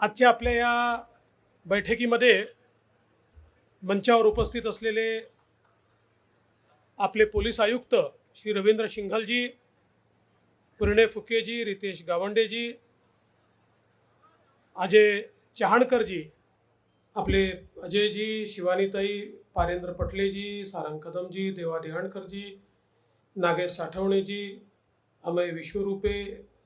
आजच्या आपल्या या बैठकीमध्ये मंचावर उपस्थित असलेले आपले पोलीस आयुक्त श्री रवींद्र सिंघलजी परिणय फुकेजी रितेश गावंडेजी अजय चहाणकरजी आपले अजयजी शिवानीताई पारेंद्र पटलेजी सारंग कदमजी देवा देहाणकरजी नागेश साठवणेजी अमय विश्वरूपे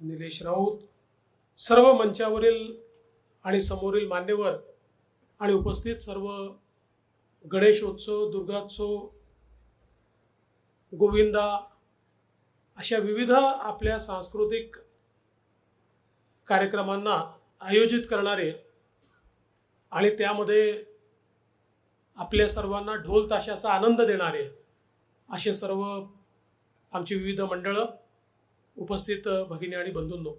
निलेश राऊत सर्व मंचावरील आणि समोरील मान्यवर आणि उपस्थित सर्व गणेशोत्सव दुर्गोत्सव गोविंदा अशा विविध आपल्या सांस्कृतिक कार्यक्रमांना आयोजित करणारे आणि त्यामध्ये आपल्या सर्वांना ढोल ताशाचा आनंद देणारे असे सर्व आमची विविध मंडळं उपस्थित भगिनी आणि बंधूंनो.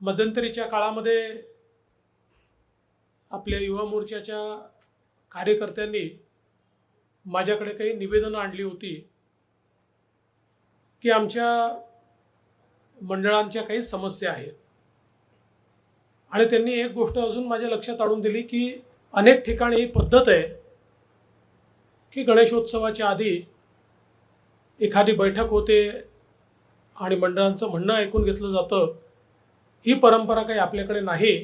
मध्यंतरीच्या काळामध्ये आपल्या युवा मोर्चाच्या कार्यकर्त्यांनी माझ्याकडे काही निवेदनं आणली होती की आमच्या मंडळांच्या काही समस्या आहेत. आणि त्यांनी एक गोष्ट अजून माझ्या लक्षात आणून दिली की अनेक ठिकाणी ही पद्धत आहे की गणेशोत्सवाच्या आधी एखादी बैठक होते आणि मंडळांचं म्हणणं ऐकून घेतलं जातं. ही परंपरा काही आपल्याकडे नाही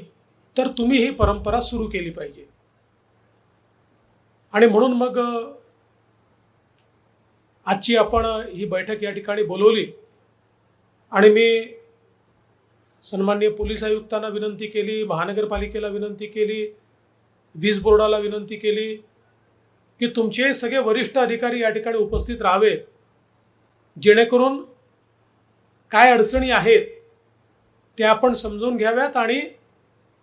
तर तुम्ही ही परंपरा सुरू केली पाहिजे. आणि म्हणून मग आजची आपण ही बैठक या ठिकाणी बोलवली. आणि मी सन्मान्य पोलीस आयुक्तांना विनंती केली महानगरपालिकेला विनंती केली वीज बोर्डाला विनंती केली की तुमचे सगळे वरिष्ठ अधिकारी या ठिकाणी उपस्थित राहावेत जेणेकरून काय अडचणी आहेत त्या आपण समजून घ्याव्यात आणि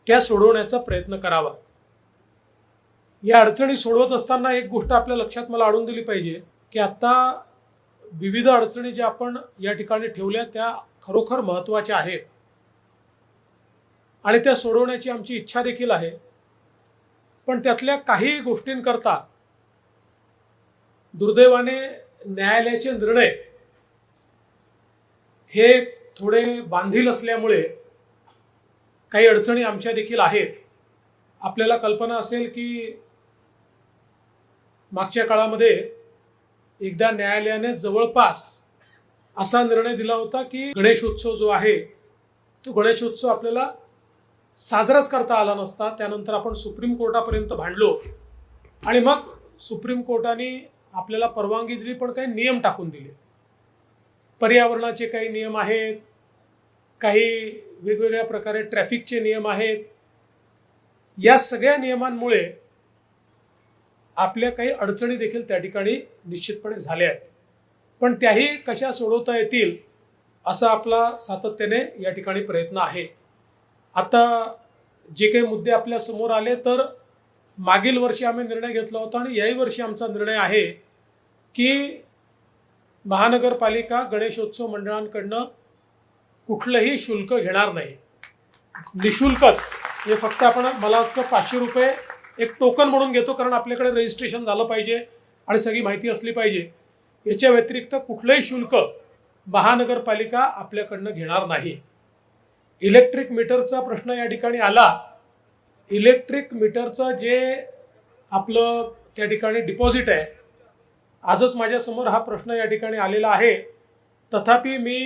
त्या सोडवण्याचा प्रयत्न करावा. या अडचणी सोडवत असताना एक गोष्ट आपल्या लक्षात मला आणून दिली पाहिजे की आता विविध अडचणी ज्या आपण या ठिकाणी ठेवल्या त्या खरोखर महत्त्वाच्या आहेत. आणि त्या सोडवण्याची आमची इच्छा देखील आहे. पण त्यातल्या काही गोष्टींकरता दुर्दैवाने न्यायालयाचे निर्णय हे थोडे बांधील असल्यामुळे काही अडचणी आमच्या देखील आहेत. आपल्याला कल्पना असेल की मागच्या काळामध्ये एकदा न्यायालयाने जवळपास असा निर्णय दिला होता की गणेशोत्सव जो आहे तो गणेशोत्सव आपल्याला साजराच करता आला नसता. त्यानंतर आपण सुप्रीम कोर्टापर्यंत भांडलो आणि मग सुप्रीम कोर्टाने आपल्याला परवानगी दिली पण काही नियम टाकून दिले. पर्यावरणाचे काही नियम आहेत काही वेगवेगळ्या प्रकारे ट्रॅफिकचे नियम आहेत. या सगळ्या नियमांमुळे आपल्या काही अडचणी देखील त्या ठिकाणी निश्चितपणे झाल्या आहेत. पण त्याही कशा सोडवता येतील असा आपला सातत्याने या ठिकाणी प्रयत्न आहे. आता जे काही मुद्दे आपल्यासमोर आले तर मागील वर्षी आम्ही निर्णय घेतला होता आणि याही वर्षी आमचा निर्णय आहे की महानगरपालिका गणेशोत्सव मंडळांकडनं कुठलंही शुल्क घेणार नाही. निशुल्कच. हे फक्त आपण मला वाटतं पाचशे रुपये एक टोकन म्हणून घेतो कारण आपल्याकडे रजिस्ट्रेशन झालं पाहिजे आणि सगळी माहिती असली पाहिजे. याच्या व्यतिरिक्त कुठलंही शुल्क महानगरपालिका आपल्याकडनं घेणार नाही. इलेक्ट्रिक मीटरचा प्रश्न या ठिकाणी आला. इलेक्ट्रिक मीटरचं जे आपलं त्या ठिकाणी डिपॉझिट आहे आजच माझ्यासमोर हा प्रश्न या ठिकाणी आलेला आहे. तथापि मी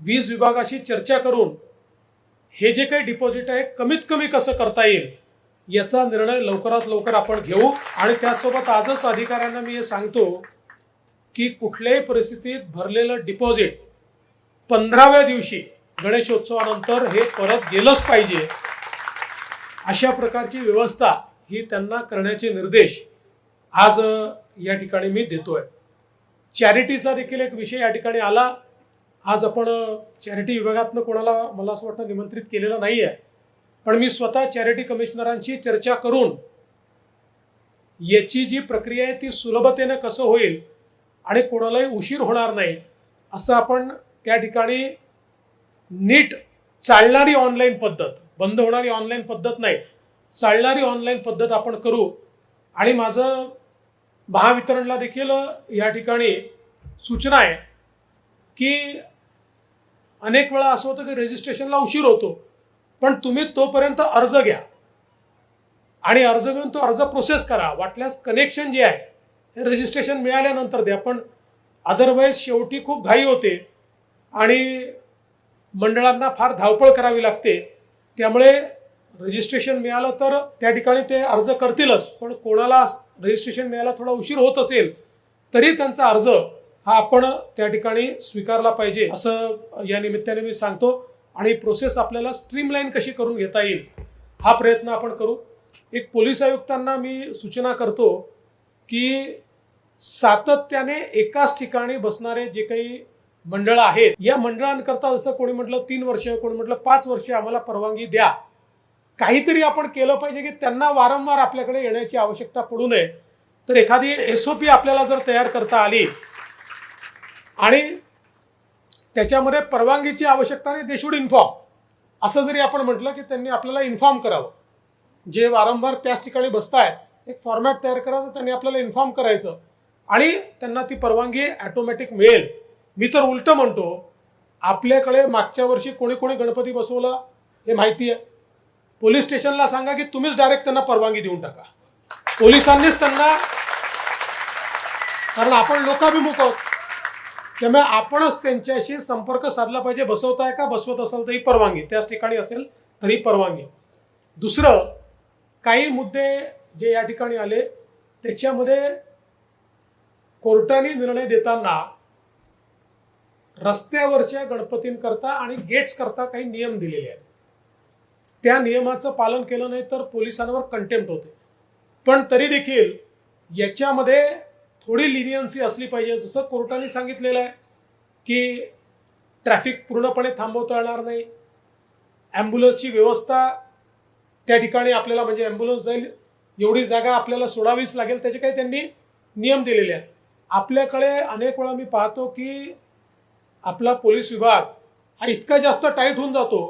वीज विभागाशी चर्चा करून हे जे काही डिपॉझिट आहे कमीत कमी कसं करता येईल याचा निर्णय लवकरात लवकर आपण घेऊ. आणि त्यासोबत आजच अधिकाऱ्यांना मी हे सांगतो की कुठल्याही परिस्थितीत भरलेलं डिपॉझिट पंधराव्या दिवशी गणेशोत्सवानंतर हे परत गेलंच पाहिजे. अशा प्रकारची व्यवस्था ही त्यांना करण्याचे निर्देश आज या ठिकाणी मी देतोय. चॅरिटीचा देखील एक विषय या ठिकाणी आला. आज आपण चॅरिटी विभागातनं कोणाला मला असं वाटतं निमंत्रित केलेलं नाही आहे पण मी स्वतः चॅरिटी कमिशनरांशी चर्चा करून याची जी प्रक्रिया आहे ती सुलभतेनं कसं होईल आणि कोणालाही उशीर होणार नाही असं आपण त्या ठिकाणी नीट चालणारी ऑनलाईन पद्धत बंद होणारी ऑनलाईन पद्धत नाही. चालणारी ऑनलाईन पद्धत आपण करू आणि माझं महावितरणला देखील या ठिकाणी सूचना आहे की अनेक वेळा असं होतं की रजिस्ट्रेशनला उशीर होतो पण तुम्ही तोपर्यंत अर्ज घ्या. आणि अर्ज घेऊन तो अर्ज प्रोसेस करा. वाटल्यास कनेक्शन जे आहे हे रजिस्ट्रेशन मिळाल्यानंतर द्या. पण अदरवाईज शेवटी खूप घाई होते आणि मंडळांना फार धावपळ करावी लागते. त्यामुळे रजिस्ट्रेशन मिळालं तर त्या ठिकाणी ते अर्ज करतीलच. पण कोणाला रजिस्ट्रेशन मिळायला थोडा उशीर होत असेल तरी त्यांचा अर्ज हा आपण त्या ठिकाणी स्वीकारला पाहिजे असं या निमित्ताने मी सांगतो. आणि प्रोसेस आपल्याला स्ट्रीमलाईन कशी करून घेता येईल हा प्रयत्न आपण करू. एक पोलीस आयुक्तांना मी सूचना करतो की सातत्याने एकाच ठिकाणी बसणारे जे काही मंडळ आहेत या मंडळांकरता जसं कोणी म्हटलं तीन वर्ष कोणी म्हटलं पाच वर्ष आम्हाला परवानगी द्या. काहीतरी आपण केलं पाहिजे की त्यांना वारंवार आपल्याकडे येण्याची आवश्यकता पडू नये. तर एखादी एस ओ पी आपल्याला जर तयार करता आली आणि त्याच्यामध्ये परवानगीची आवश्यकता नाही दे शुड इन्फॉर्म असं जरी आपण म्हटलं की त्यांनी आपल्याला इन्फॉर्म करावं. जे वारंवार त्याच ठिकाणी बसतायत एक फॉर्मॅट तयार करायचं त्यांनी आपल्याला इन्फॉर्म करायचं आणि त्यांना ती परवानगी ॲटोमॅटिक मिळेल. मी तर उलटं म्हणतो आपल्याकडे मागच्या वर्षी कोणी कोणी गणपती बसवला हे माहिती आहे पोलीस स्टेशनला सांगा की तुम्हीच डायरेक्ट त्यांना परवानगी देऊन टाका. पोलिसांनीच त्यांना कारण आपण लोकाभिमुख आहोत. त्यामुळे आपणच त्यांच्याशी संपर्क साधला पाहिजे. बसवताय का? बसवत असाल तरी परवानगी. त्याच ठिकाणी असेल तरी परवानगी. दुसरं काही मुद्दे जे या ठिकाणी आले त्याच्यामध्ये कोर्टाने निर्णय देताना रस्त्यावरच्या गणपतींकरता आणि गेट्स करता काही नियम दिलेले आहेत. त्या नियमाचं पालन केलं नाही तर पोलिसांवर कंटेम्प्ट होते पण तरी देखील याच्यामध्ये थोडी लिनियन्सी असली पाहिजे. जसं कोर्टाने सांगितलेलं आहे की ट्रॅफिक पूर्णपणे थांबवता येणार नाही. ॲम्ब्युलन्सची व्यवस्था त्या ठिकाणी आपल्याला म्हणजे ॲम्ब्युलन्स जाईल एवढी जागा आपल्याला सोडावीच लागेल त्याचे काही त्यांनी नियम दिलेले आहेत. आपल्याकडे अनेक वेळा मी पाहतो की आपला पोलीस विभाग हा इतका जास्त टाईट होऊन जातो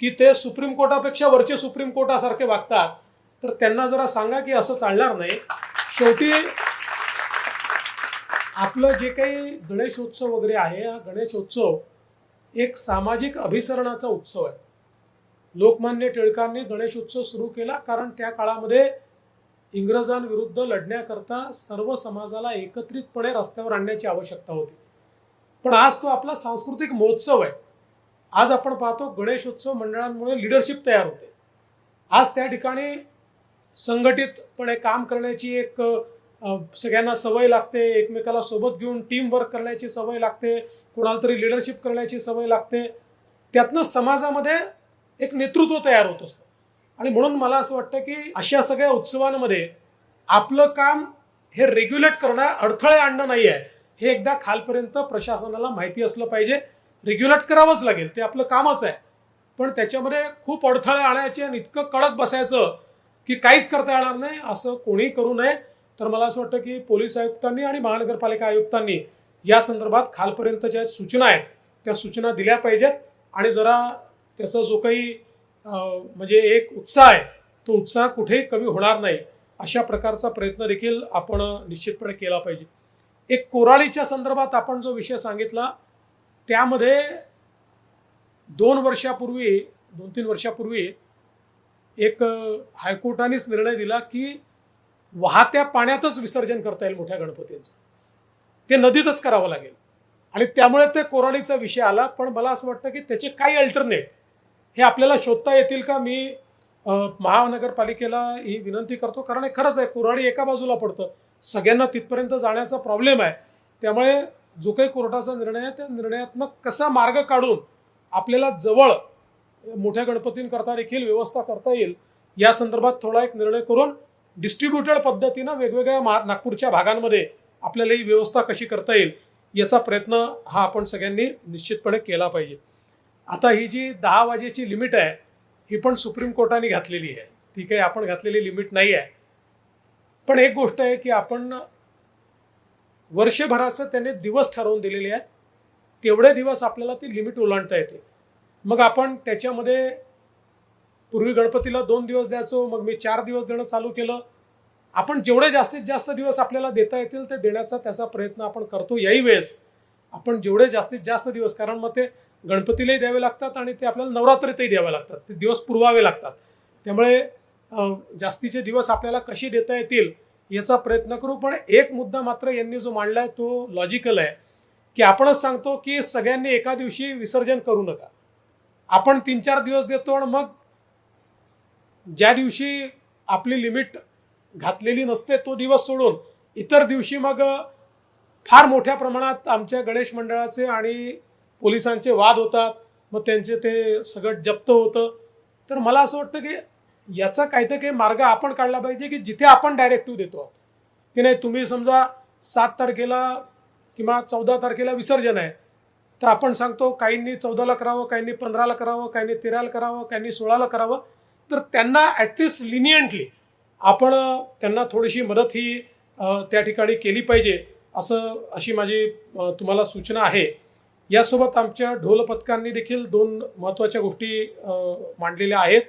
की ते सुप्रीम कोर्टापेक्षा वरचे सुप्रीम कोर्टासारखे वागतात. तर त्यांना जरा सांगा की असं चालणार नाही. शेवटी आपलं जे काही गणेशोत्सव वगैरे आहे हा गणेशोत्सव एक सामाजिक अभिसरणाचा उत्सव आहे. लोकमान्य टिळकांनी गणेशोत्सव सुरू केला कारण त्या काळामध्ये इंग्रजांविरुद्ध लढण्याकरता सर्व समाजाला एकत्रितपणे रस्त्यावर आणण्याची आवश्यकता होती. पण आज तो आपला सांस्कृतिक महोत्सव आहे. आज आपण पाहतो गणेशोत्सव मंडळांमुळे लिडरशिप तयार होते. आज त्या ठिकाणी संघटितपणे काम करण्याची एक सगळ्यांना सवय लागते. एकमेकाला सोबत घेऊन टीम वर्क करण्याची सवय लागते. कोणाला तरी लिडरशिप करण्याची सवय लागते. त्यातनं समाजामध्ये एक नेतृत्व तयार होत असतं. आणि म्हणून मला असं वाटतं की अशा सगळ्या उत्सवांमध्ये आपलं काम हे रेग्युलेट करणं अडथळे आणणं नाही आहे हे एकदा खालपर्यंत प्रशासनाला माहिती असलं पाहिजे. रेग्युलेट करावंच लागेल ते आपलं कामच आहे. पण त्याच्यामध्ये खूप अडथळे आणायचे आणि इतकं कडक बसायचं की काहीच करता येणार नाही असं कोणी करू नये. तर मला असं वाटतं की पोलीस आयुक्तांनी आणि महानगरपालिका आयुक्तांनी या संदर्भात खालपर्यंत ज्या सूचना आहेत त्या सूचना दिल्या पाहिजेत. आणि जरा त्याचा जो काही म्हणजे एक उत्साह आहे तो उत्साह कुठेही कमी होणार नाही अशा प्रकारचा प्रयत्न देखील आपण निश्चितपणे केला पाहिजे. एक कोराळीच्या संदर्भात आपण जो विषय सांगितला त्यामध्ये दोन वर्षापूर्वी दोन तीन वर्षापूर्वी एक हायकोर्टानेच निर्णय दिला की वाहत्या पाण्यातच विसर्जन करता येईल मोठ्या गणपतींचं. ते नदीतच करावं लागेल. आणि त्यामुळे ते कोराडीचा विषय आला पण मला असं वाटतं की त्याचे काही अल्टरनेट हे आपल्याला शोधता येतील का? मी महानगरपालिकेला ही विनंती करतो कारण हे खरंच आहे कोराडी एका बाजूला पडतं. सगळ्यांना तिथपर्यंत जाण्याचा प्रॉब्लेम आहे. त्यामुळे जो काही कोर्टाचा निर्णय आहे त्या निर्णयातनं कसा मार्ग काढून आपल्याला जवळ मोठ्या गणपतींकरता देखील व्यवस्था करता येईल या संदर्भात थोडा एक निर्णय करून डिस्ट्रीब्युटेड पद्धतीनं वेगवेगळ्या मा नागपूरच्या भागांमध्ये आपल्याला ही व्यवस्था कशी करता येईल याचा प्रयत्न हा आपण सगळ्यांनी निश्चितपणे केला पाहिजे. आता ही जी दहा वाजेची लिमिट आहे ही पण सुप्रीम कोर्टाने घातलेली आहे. ती काही आपण घातलेली लिमिट नाही आहे. पण एक गोष्ट आहे की आपण वर्षभराचं त्याने दिवस ठरवून दिलेले आहेत. तेवढे दिवस आपल्याला ती लिमिट ओलांडता येते. मग आपण त्याच्यामध्ये पूर्वी गणपतीला दोन दिवस द्यायचो मग मी चार दिवस देणं चालू केलं. आपण जेवढे जास्तीत जास्त दिवस आपल्याला देता येतील ते देण्याचा त्याचा प्रयत्न आपण करतो याही वेळेस आपण जेवढे जास्तीत जास्त दिवस कारण मग ते गणपतीलाही द्यावे लागतात आणि ते आपल्याला नवरात्रीतही द्यावे लागतात. ते दिवस पुरवावे लागतात. त्यामुळे जास्तीचे दिवस आपल्याला कसे देता येतील याचा प्रयत्न करू पण एक मुद्दा मात्र यांनी जो मांडला आहे तो लॉजिकल आहे की आपणच सांगतो की सगळ्यांनी एका दिवशी विसर्जन करू नका. आपण तीन चार दिवस देतो आणि मग ज्या दिवशी आपली लिमिट घातलेली नसते तो दिवस सोडून इतर दिवशी मग फार मोठ्या प्रमाणात आमच्या गणेश मंडळाचे आणि पोलिसांचे वाद होतात मग त्यांचे ते सगळं जप्त होतं. तर मला असं वाटतं की याचा काहीतरी काही मार्ग आपण काढला पाहिजे की जिथे आपण डायरेक्टिव्ह देतो की नाही तुम्ही समजा सात तारखेला किंवा चौदा तारखेला विसर्जन आहे तर आपण सांगतो काहींनी चौदाला करावं काहींनी पंधराला करावं काहींनी तेराला करावं काहींनी सोळाला करावं. तर त्यांना ॲटलिस्ट लिनियंटली आपण त्यांना थोडीशी मदत ही त्या ठिकाणी केली पाहिजे असं अशी माझी तुम्हाला सूचना आहे. यासोबत आमच्या ढोल पथकांनी देखील दोन महत्त्वाच्या गोष्टी मांडलेल्या आहेत.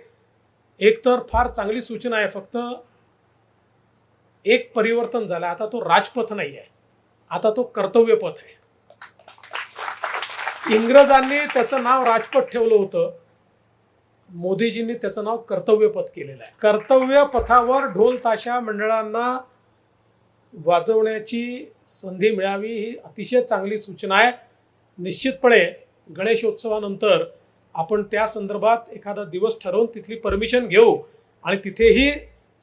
एक तर फार चांगली सूचना आहे फक्त एक परिवर्तन झालं. आता तो राजपथ नाही आहे. आता तो कर्तव्यपथ आहे. इंग्रजांनी त्याचं नाव राजपथ ठेवलं होतं. मोदीजींनी त्याचं नाव कर्तव्यपथ केलेलं आहे. कर्तव्य पथावर ढोल ताशा मंडळांना वाजवण्याची संधी मिळावी ही अतिशय चांगली सूचना आहे. निश्चितपणे गणेशोत्सवानंतर आपण त्या संदर्भात एखादा दिवस ठरवून तिथली परमिशन घेऊ आणि तिथेही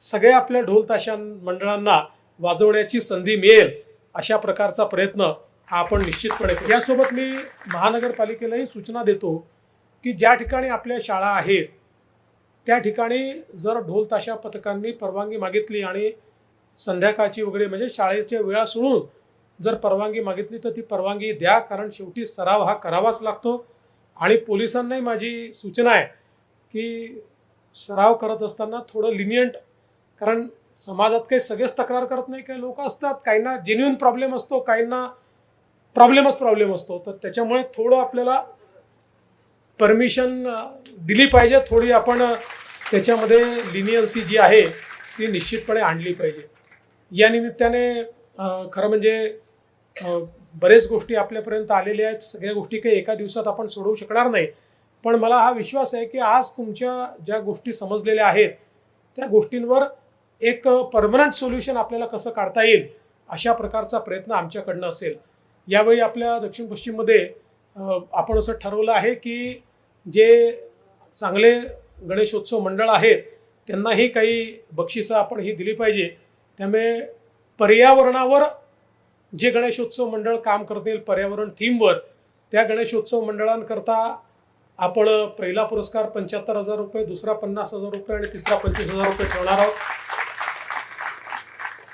सगळ्या आपल्या ढोल ताशा मंडळांना वाजवण्याची संधी मिळेल अशा प्रकारचा प्रयत्न हा आपण निश्चितपणे करू. यासोबत मी महानगरपालिकेलाही सूचना देतो की ज्या ठिकाणी आपल्या शाळा आहेत त्या ठिकाणी जर ढोल ताशा पथकांनी परवानगी मागितली आणि संध्याकाळची वगैरे म्हणजे शाळेच्या वेळा सोडून जर परवानगी मागितली तर ती परवानगी द्या कारण शेवटी सराव हा करावाच लागतो. आणि पोलिसांनाही माझी सूचना आहे की सराव करत असताना थोडं लिनियंट कारण समाजात काही सगळेच तक्रार करत नाही काही लोक असतात काहींना जेन्युन प्रॉब्लेम असतो काहींना प्रॉब्लेमच प्रॉब्लेम असतो. तर त्याच्यामुळे थोडं आपल्याला परमिशन दिली पाहिजे थोडी आपण त्याच्यामध्ये लिनियन्सी जी आहे ती निश्चितपणे आणली पाहिजे. या निमित्ताने खरं म्हणजे बरेच गोष्टी आपल्यापर्यंत आलेल्या आहेत. सगळ्या गोष्टी काही एका दिवसात आपण सोडवू शकणार नाही. पण मला हा विश्वास आहे की आज तुमच्या ज्या गोष्टी समजलेल्या आहेत त्या गोष्टींवर एक परमनंट सोल्युशन आपल्याला कसं काढता येईल अशा प्रकारचा प्रयत्न आमच्याकडनं असेल. यावेळी आपल्या दक्षिण पश्चिममध्ये आपण असं ठरवलं आहे की जे चांगले गणेशोत्सव मंडळ आहेत त्यांनाही काही बक्षिसं आपण ही दिली पाहिजे. त्यामुळे पर्यावरणावर जे गणेशोत्सव मंडळ काम करतील पर्यावरण थीमवर त्या गणेशोत्सव मंडळांकरता आपण पहिला पुरस्कार पंच्याहत्तर हजार रुपये दुसरा पन्नास हजार रुपये आणि तिसरा पंचवीस हजार रुपये ठेवणार आहोत.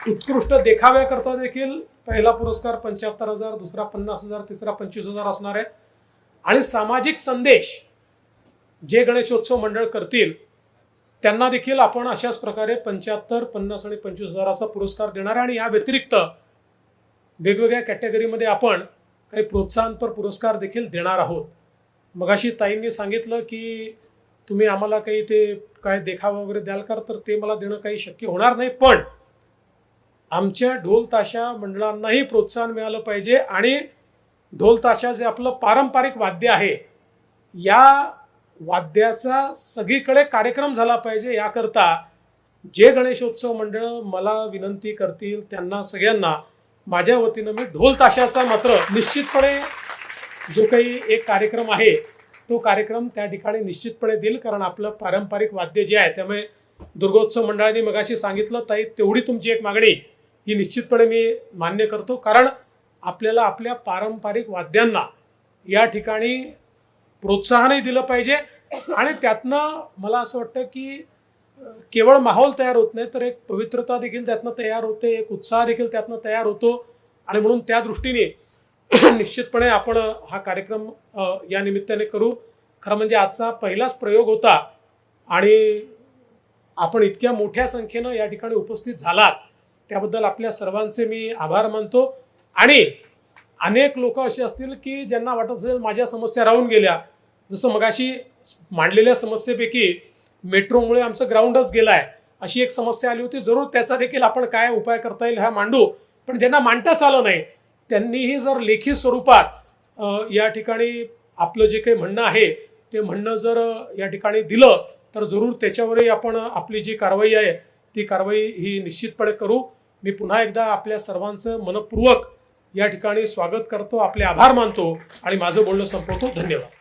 उत्कृष्ट देखाव्याकरता देखील पहिला पुरस्कार पंच्याहत्तर हजार दुसरा पन्नास हजार तिसरा पंचवीस हजार असणार आहे. आणि सामाजिक संदेश जे गणेशोत्सव मंडळ करतील त्यांना देखील आपण अशाच प्रकारे पंच्याहत्तर पन्नास आणि पंचवीस हजाराचा पुरस्कार देणार आहे. आणि या व्यतिरिक्त वेगवेगळ्या कॅटेगरीमध्ये आपण काही प्रोत्साहनपर पुरस्कार देखील देणार आहोत. मगाशी ताईंनी सांगितलं की तुम्ही आम्हाला काही ते काय देखावा वगैरे द्याल का तर ते मला देणं काही शक्य होणार नाही पण आमच्या ढोल ताशा मंडळांनाही प्रोत्साहन मिळालं पाहिजे आणि ढोल ताशा जे आपलं पारंपरिक वाद्य आहे या वाद्याचा सगळीकडे कार्यक्रम झाला पाहिजे. याकरता जे गणेशोत्सव मंडळ मला विनंती करतील त्यांना सगळ्यांना माझ्या वतीनं मी ढोल ताशाचा मात्र निश्चितपणे जो काही एक कार्यक्रम आहे तो कार्यक्रम त्या ठिकाणी निश्चितपणे देईल कारण आपलं पारंपरिक वाद्य जे आहे त्यामुळे दुर्गोत्सव मंडळाने मगाशी सांगितलं ताई तेवढी तुमची एक मागणी ही निश्चितपणे मी मान्य करतो कारण आपल्याला आपल्या पारंपरिक वाद्यांना या ठिकाणी प्रोत्साहनही दिलं पाहिजे आणि त्यातनं मला असं वाटतं की केवळ माहोल तयार होत नाही तर एक पवित्रता देखील त्यातनं तयार होते एक उत्साह देखील त्यातनं तयार होतो. आणि म्हणून त्या दृष्टीने निश्चितपणे आपण हा कार्यक्रम या निमित्ताने करू. खरं म्हणजे आजचा पहिलाच प्रयोग होता आणि आपण इतक्या मोठ्या संख्येनं या ठिकाणी उपस्थित झालात. त्याबद्दल आपल्या सर्वांचे मी आभार मानतो. आणि अनेक लोक असे असतील की ज्यांना वाटत असेल माझ्या समस्या राहून गेल्या. जसं मगाशी मांडलेल्या समस्येपैकी मेट्रोमुळे आमचं ग्राउंडच गेलं आहे अशी एक समस्या आली होती. जरूर त्याचा देखील आपण काय उपाय करता येईल हा मांडू. पण ज्यांना मांडताच आलं नाही त्यांनीही जर लेखी स्वरूपात या ठिकाणी आपलं जे काही म्हणणं आहे ते म्हणणं जर या ठिकाणी दिलं तर जरूर त्याच्यावरही आपण आपली जी कारवाई आहे ती कारवाई ही निश्चितपणे करू. मी पुन्हा एकदा आपल्या सर्वांचं मनपूर्वक या ठिकाणी स्वागत करतो आपले आभार मानतो आणि माझं बोलणं संपवतो. धन्यवाद.